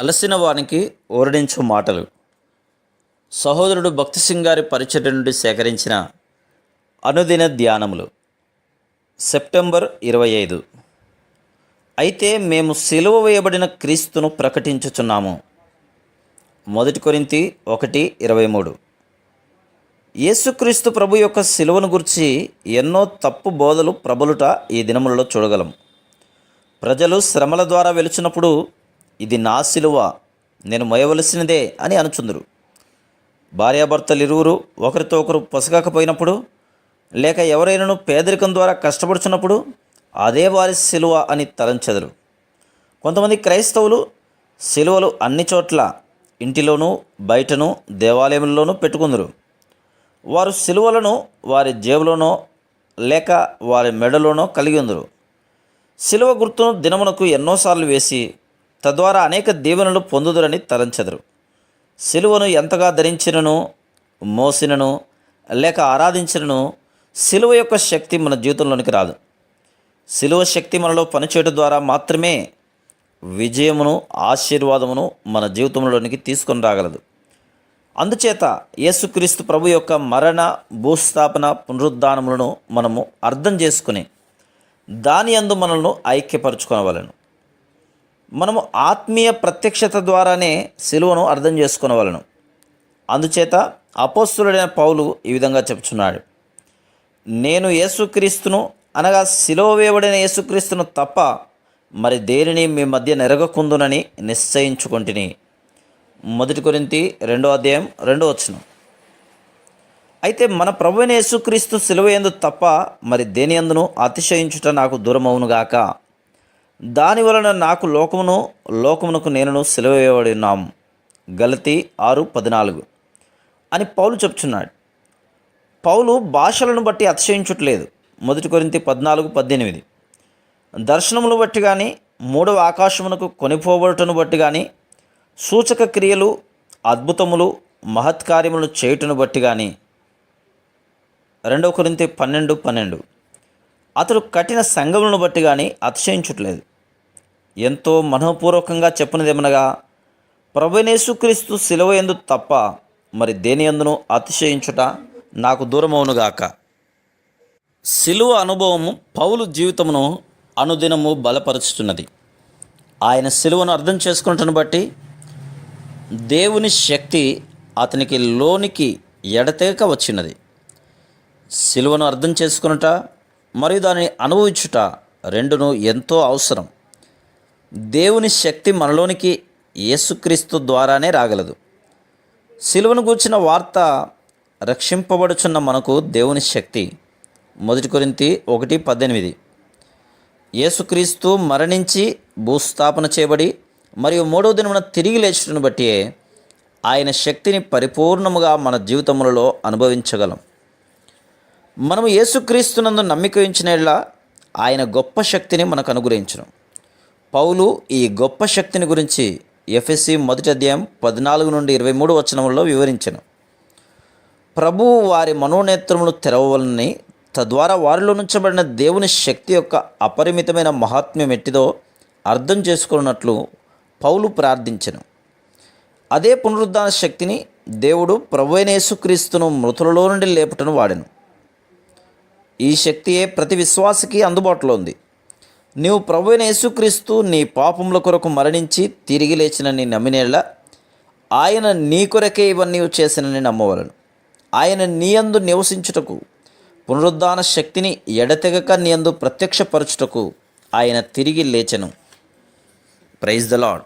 అలసిన వానికి ఓరడించు మాటలు. సహోదరుడు భక్తి సింగ్ గారి పరిచయ నుండి సేకరించిన అనుదిన ధ్యానములు. సెప్టెంబర్ ఇరవై ఐదు. అయితే మేము సిలువ వేయబడిన క్రీస్తును ప్రకటించుచున్నాము. మొదటి కొరింతి ఒకటి ఇరవై మూడు. యేసుక్రీస్తు ప్రభు యొక్క సిలువను గురించి ఎన్నో తప్పు బోధలు ప్రబలుట ఈ దినములలో చూడగలం. ప్రజలు శ్రమల ద్వారా వెలుచున్నప్పుడు ఇది నా సిలువ నేను మోయవలసినదే అని అనుచుందురు. భార్యాభర్తలు ఇరువురు ఒకరితో ఒకరు పొసగకపోయినప్పుడు లేక ఎవరైనాను పేదరికం ద్వారా కష్టపడుచున్నప్పుడు అదే వారి సిలువ అని తలంచెదరు. కొంతమంది క్రైస్తవులు సిలువలు అన్ని చోట్ల ఇంటిలోనూ బయటను దేవాలయంలోనూ పెట్టుకుందరు. వారు సిలువలను వారి జేబులోనో లేక వారి మెడలోనో కలిగి ఉందరు. సిలువ గుర్తును దినమునకు ఎన్నోసార్లు వేసి తద్వారా అనేక దీవెనలు పొందుదురని తలంచెదరు. సిలువను ఎంతగా ధరించినను మోసినను లేక ఆరాధించినను సిలువ యొక్క శక్తి మన జీవితంలోనికి రాదు. సిలువ శక్తి మనలో పనిచేయడం ద్వారా మాత్రమే విజయమును ఆశీర్వాదమును మన జీవితంలోనికి తీసుకొని రాగలదు. అందుచేత యేసుక్రీస్తు ప్రభు యొక్క మరణ భూస్థాపన పునరుద్ధానములను మనము అర్థం చేసుకుని దాని అందు మనల్ని ఐక్యపరచుకోవాలను మనము ఆత్మీయ ప్రత్యక్షత ద్వారానే సిలువను అర్థం చేసుకునవలను. అందుచేత అపోస్తుడైన పౌలు ఈ విధంగా చెప్తున్నాడు. నేను యేసుక్రీస్తును అనగా సిలువ వేయబడిన యేసుక్రీస్తును తప్ప మరి దేనిని మీ మధ్య నెరగకుందునని నిశ్చయించుకొంటిని. మొదటి కొరింతి రెండో అధ్యాయం రెండో వచనం. అయితే మన ప్రభువైన యేసుక్రీస్తు సిలువ ఎందు తప్ప మరి దేని అందును అతిశయించుట నాకు దూరమవునుగాక. దాని వలన నాకు లోకమును లోకమునకు నేనును సిలువ వేయబడి గలతి ఆరు పద్నాలుగు. అని పౌలు చెప్తున్నాడు. పౌలు భాషలను బట్టి అతిశయించుట్లేదు. మొదటి కొరింత పద్నాలుగు పద్దెనిమిది. దర్శనములు బట్టి కానీ మూడవ ఆకాశమునకు కొనిపోబడుటను బట్టి కానీ సూచక క్రియలు అద్భుతములు మహత్కార్యములు చేయుటను బట్టి కానీ రెండవ కొరింత పన్నెండు పన్నెండు. అతడు కఠిన సంఘములను బట్టి కానీ అతిశయించుట్లేదు. ఎంతో మనఃపూర్వకంగా చెప్పినదేమనగా ప్రభునేసుక్రీస్తు శిలువ ఎందు తప్ప మరి దేని ఎందును అతిశయించుట నాకు దూరమవునుగాక శిలువ అనుభవము పౌలు జీవితమును అనుదినము బలపరుచుతున్నది. ఆయన శిలువను అర్థం చేసుకుంటున్న బట్టి దేవుని శక్తి అతనికి లోనికి ఎడతెగక వచ్చినది. సిలువను అర్థం చేసుకునుట మరియు దానిని అనుభవించుట రెండును ఎంతో అవసరం. దేవుని శక్తి మనలోనికి యేసుక్రీస్తు ద్వారానే రాగలదు. సిలువను గూర్చిన వార్త రక్షింపబడుచున్న మనకు దేవుని శక్తి. మొదటి కొరింతి ఒకటి పద్దెనిమిది. యేసుక్రీస్తు మరణించి భూస్థాపన చేయబడి మరియు మూడవ దినమున తిరిగి లేచుటను బట్టి ఆయన శక్తిని పరిపూర్ణముగా మన జీవితములలో అనుభవించగలం. మనము యేసుక్రీస్తునందు నమ్మిక ఉంచిన ఆయన గొప్ప శక్తిని మనకు అనుగ్రహించడం పౌలు ఈ గొప్ప శక్తిని గురించి ఎఫ్ఎస్సి మొదటి అధ్యాయం పద్నాలుగు నుండి ఇరవై మూడు వచనంలో వివరించను. ప్రభువు వారి మనోనేత్రములు తెరవవలని తద్వారా వారిలో నుంచబడిన దేవుని శక్తి యొక్క అపరిమితమైన మహాత్మ్యం ఎట్టిదో అర్థం చేసుకున్నట్లు పౌలు ప్రార్థించను. అదే పునరుద్ధాన శక్తిని దేవుడు ప్రభు యేసుక్రీస్తును మృతులలో నుండి లేపుటను వాడెను. ఈ శక్తియే ప్రతి విశ్వాసకి అందుబాటులో ఉంది. నీవు ప్రభువైన యేసుక్రీస్తు నీ పాపముల కొరకు మరణించి తిరిగి లేచిన నీ నమ్మినేళ్ళ ఆయన నీ కొరకే ఇవన్నీ చేసినని నమ్మవలను. ఆయన నీ అందు నివసించుటకు పునరుద్ధాన శక్తిని ఎడతెగక నీ అందు ప్రత్యక్షపరచుటకు ఆయన తిరిగి లేచను. Praise the lord